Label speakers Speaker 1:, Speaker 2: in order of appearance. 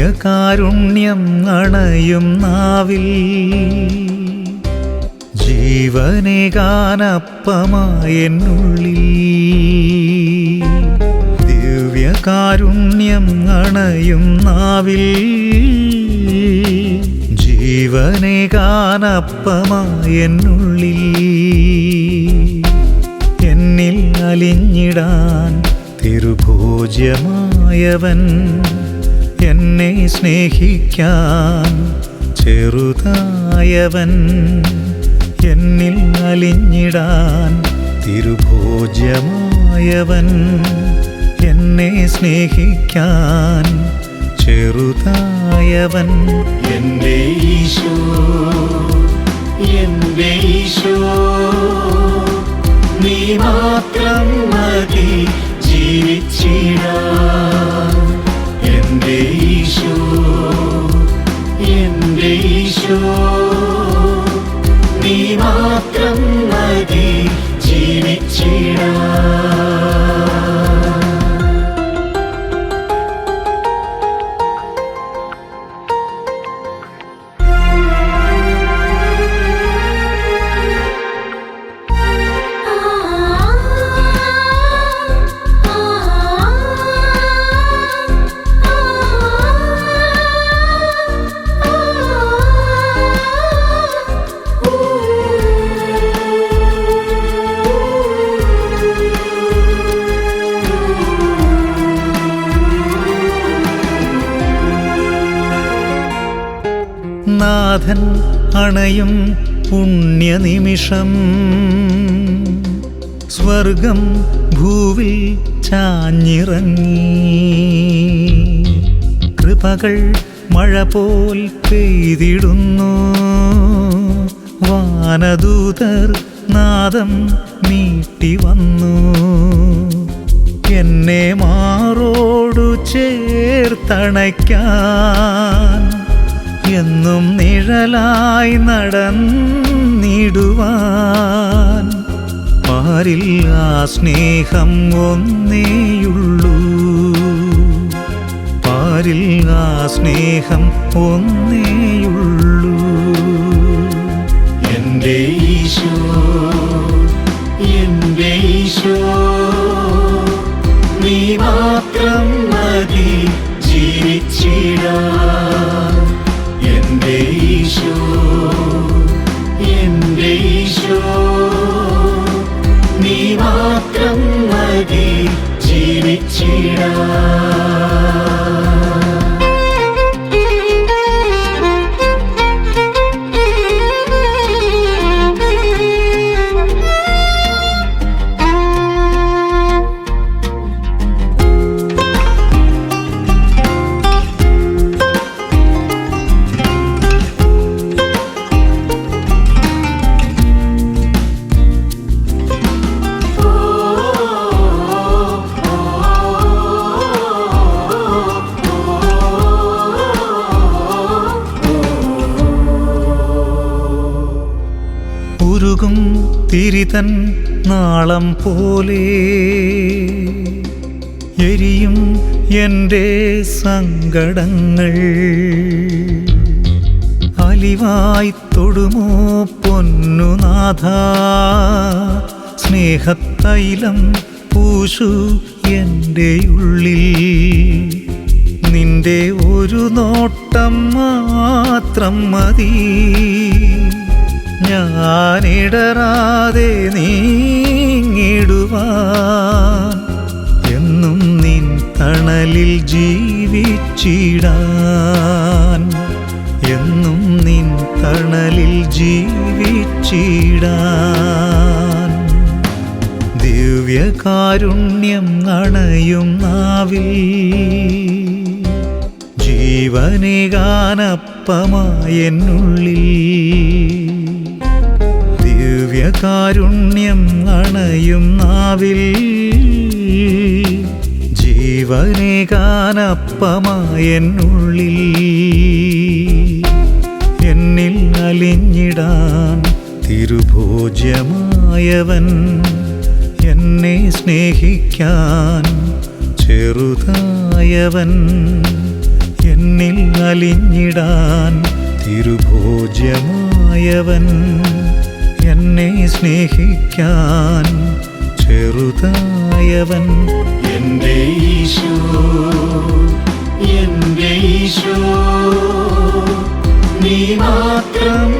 Speaker 1: ദിവ്യകാരുണ്യം അണയും നാവിൽ. ജീവനേകാനപ്പമായെന്നുള്ളിൽ ദിവ്യകാരുണ്യം അണയും നാവിൽ. ജീവനേകാനപ്പമായെന്നുള്ളിൽ എന്നിൽ അലിഞ്ഞിടാൻ തിരുഭോജ്യമായവൻ. എന്നെ സ്നേഹിക്കാൻ ചെറുതായവൻ എന്നിൽ അലിഞ്ഞിടാൻ തിരുഭോജ്യമായവൻ എന്നെ സ്നേഹിക്കാൻ ചെറുതായവൻ എന്റെ ഈശോ എന്റെ ഈശോ നീ മാത്രം മതി ജീവിച്ചിടാൻ. നീ മാത്രം മതി ജീവിച്ചിടാൻ നാഥൻ അണയും പുണ്യനിമിഷം. സ്വർഗം ഭൂവിൽ ചാഞ്ഞിറങ്ങി. കൃപകൾ മഴ പോൽ പെയ്തിടുന്നു. വാനദൂതർ നാദം നീട്ടി വന്നു. എന്നെ മാറോടു ചേർത്തണയ്ക്കാൻ എന്നും നിഴലായി നടന്നിടുവാൻ ആ സ്നേഹം ഒന്നേയുള്ളൂ. പാരിൽ ആ സ്നേഹം ഒന്നേയുള്ളൂ. എന്റെ ഈശോ എന്റെ ഈശോ നീ മാത്രം മതി ജീവിച്ചിടാൻ ജീവിച്ചിടാൻ ഉരുകും തിരിതൻ നാളം പോലെ എരിയും എന്റെ സങ്കടങ്ങൾ. അലിവായി തൊടുമോ പൊന്നുനാഥ സ്നേഹത്തൈലം പൂശു എന്റെ ഉള്ളിൽ. നിന്റെ ഒരു നോട്ടം മാത്രം മതി. ഞാനിടറാതെ നീങ്ങിടുവാൻ. എന്നും നിൻ തണലിൽ ജീവിച്ചിടാൻ. എന്നും നിൻ തണലിൽ ജീവിച്ചിടാൻ. ദിവ്യകാരുണ്യം അണയും നാവിൽ. ജീവനേകാനപ്പമായെന്നുള്ളിൽ. ദിവ്യകാരുണ്യം അണയും നാവിൽ. ജീവനേകാനപ്പമായെന്നുള്ളിൽ എന്നിൽ അലിഞ്ഞിടാൻ തിരുഭോജ്യമായവൻ. എന്നെ സ്നേഹിക്കാൻ ചെറുതായവൻ. എന്നിൽ അലിഞ്ഞിടാൻ തിരുഭോജ്യമായവൻ. എന്നെ സ്നേഹിക്കാൻ ചെറുതായവൻ
Speaker 2: എന്റെ ഈശോ എന്റെ ഈശോ നീ മാത്രം